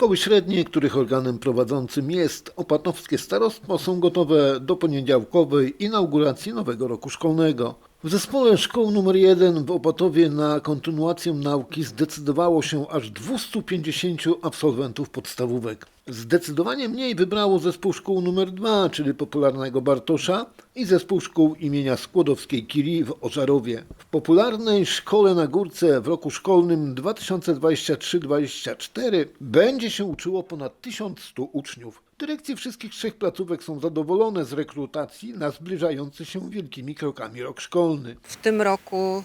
Szkoły średnie, których organem prowadzącym jest Opatowskie Starostwo, są gotowe do poniedziałkowej inauguracji nowego roku szkolnego. W zespole szkół nr 1 w Opatowie na kontynuację nauki zdecydowało się aż 250 absolwentów podstawówek. Zdecydowanie mniej wybrało zespół szkół nr 2, czyli popularnego Bartosza i zespół szkół imienia Skłodowskiej Kiri w Ożarowie. W popularnej szkole na Górce w roku szkolnym 2023-2024 będzie się uczyło ponad 1100 uczniów. Dyrekcje wszystkich trzech placówek są zadowolone z rekrutacji na zbliżający się wielkimi krokami rok szkolny. W tym roku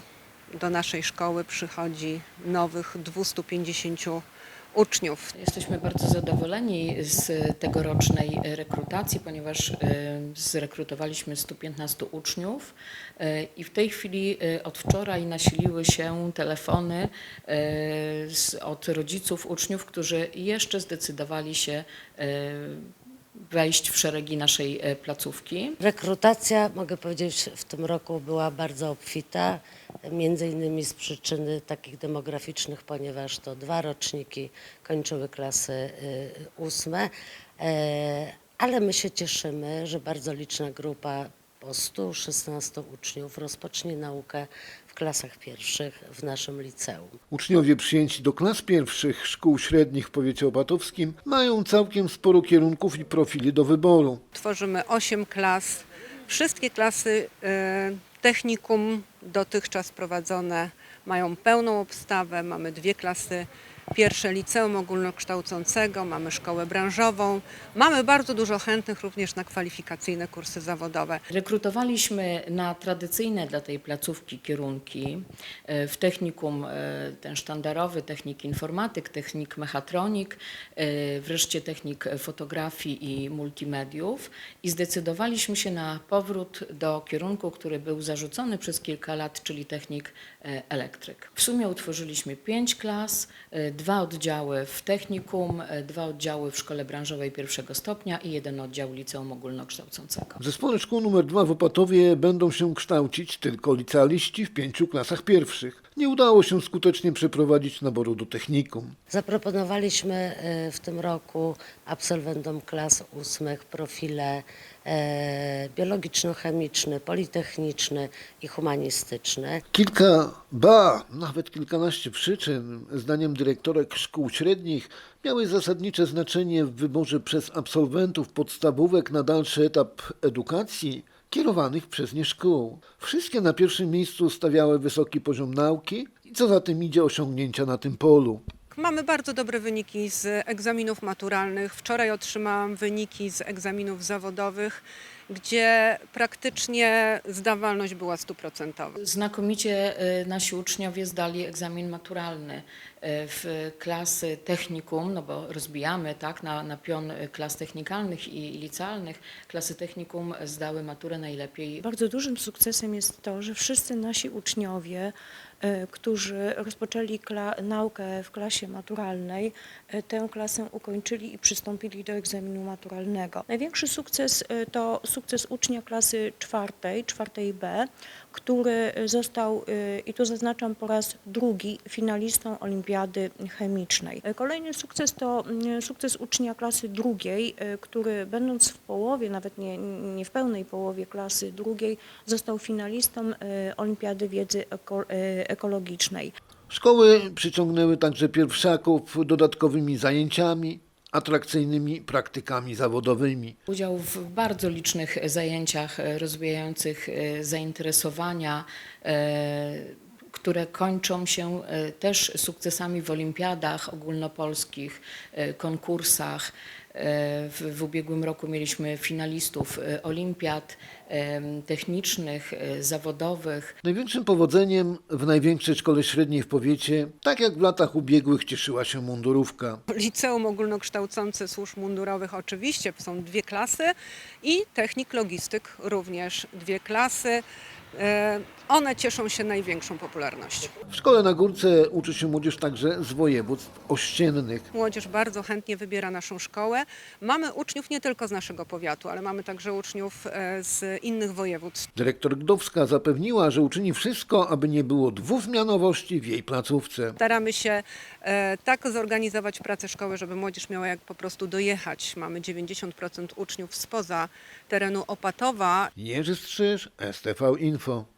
do naszej szkoły przychodzi nowych 250 uczniów. Jesteśmy bardzo zadowoleni z tegorocznej rekrutacji, ponieważ e, zrekrutowaliśmy 115 uczniów e, i w tej chwili e, od wczoraj nasiliły się telefony od rodziców uczniów, którzy jeszcze zdecydowali się wejść w szeregi naszej e, placówki. Rekrutacja, mogę powiedzieć, w tym roku była bardzo obfita, między innymi z przyczyny takich demograficznych, ponieważ to dwa roczniki kończyły klasy y, ósme, E, ale my się cieszymy, że bardzo liczna grupa po 116 uczniów rozpocznie naukę klasach pierwszych w naszym liceum. Uczniowie przyjęci do klas pierwszych szkół średnich w powiecie opatowskim mają całkiem sporo kierunków i profili do wyboru. Tworzymy 8 klas. Wszystkie klasy e, technikum dotychczas prowadzone mają pełną obstawę. Mamy dwie klasy pierwsze liceum ogólnokształcącego, mamy szkołę branżową. Mamy bardzo dużo chętnych również na kwalifikacyjne kursy zawodowe. Rekrutowaliśmy na tradycyjne dla tej placówki kierunki e, w technikum e, ten sztandarowy, technik informatyk, technik mechatronik, e, wreszcie technik fotografii i multimediów i zdecydowaliśmy się na powrót do kierunku, który był zarzucony przez kilka lat, czyli technik elektryk. W sumie utworzyliśmy pięć klas, dwa oddziały w technikum, e, dwa oddziały w szkole branżowej pierwszego stopnia i jeden oddział liceum ogólnokształcącego. W zespole szkół nr 2 w Opatowie będą się kształcić tylko licealiści w pięciu klasach pierwszych. Nie udało się skutecznie przeprowadzić naboru do technikum. Zaproponowaliśmy y, w tym roku absolwentom klas ósmych profile e, biologiczno-chemiczny, politechniczny i humanistyczny. Kilka, ba, nawet kilkanaście przyczyn, zdaniem dyrektorek szkół średnich, miały zasadnicze znaczenie w wyborze przez absolwentów podstawówek na dalszy etap edukacji kierowanych przez nie szkół. Wszystkie na pierwszym miejscu stawiały wysoki poziom nauki i co za tym idzie osiągnięcia na tym polu. Mamy bardzo dobre wyniki z egzaminów maturalnych. Wczoraj otrzymałam wyniki z egzaminów zawodowych, gdzie praktycznie zdawalność była stuprocentowa. Znakomicie e, nasi uczniowie zdali egzamin maturalny e, w klasy technikum, no bo rozbijamy tak, na, na pion klas technikalnych i licealnych. Klasy technikum zdały maturę najlepiej. Bardzo dużym sukcesem jest to, że wszyscy nasi uczniowie, e, którzy rozpoczęli kla- naukę w klasie maturalnej, tę klasę ukończyli i przystąpili do egzaminu maturalnego. Największy sukces to sukces ucznia klasy czwartej, czwartej B, który został, e, i tu zaznaczam po raz drugi, finalistą Olimpiady Chemicznej. Kolejny sukces to mm, sukces ucznia klasy drugiej, e, który będąc w połowie, nawet nie, nie w pełnej połowie klasy drugiej, został finalistą Olimpiady Wiedzy eko, Ekologicznej. Szkoły przyciągnęły także pierwszaków dodatkowymi zajęciami, atrakcyjnymi praktykami zawodowymi. Udział w bardzo licznych zajęciach e, rozwijających e, zainteresowania, e, które kończą się e, też sukcesami w olimpiadach ogólnopolskich, e, konkursach. E, W, w ubiegłym roku mieliśmy finalistów e, olimpiad em, technicznych, e, zawodowych. Największym powodzeniem w największej szkole średniej w powiecie, tak jak w latach ubiegłych, cieszyła się mundurówka. Liceum ogólnokształcące służb mundurowych oczywiście są dwie klasy i technik logistyk również dwie klasy. One cieszą się największą popularnością. W szkole na Górce uczy się młodzież także z województw ościennych. Młodzież bardzo chętnie wybiera naszą szkołę. Mamy uczniów nie tylko z naszego powiatu, ale mamy także uczniów e, z innych województw. Dyrektor Gdowska zapewniła, że uczyni wszystko, aby nie było dwuzmianowości w jej placówce. Staramy się e, tak zorganizować pracę szkoły, żeby młodzież miała jak po prostu dojechać. Mamy 90% uczniów spoza terenu Opatowa. Jerzy Strzyż, STV Info.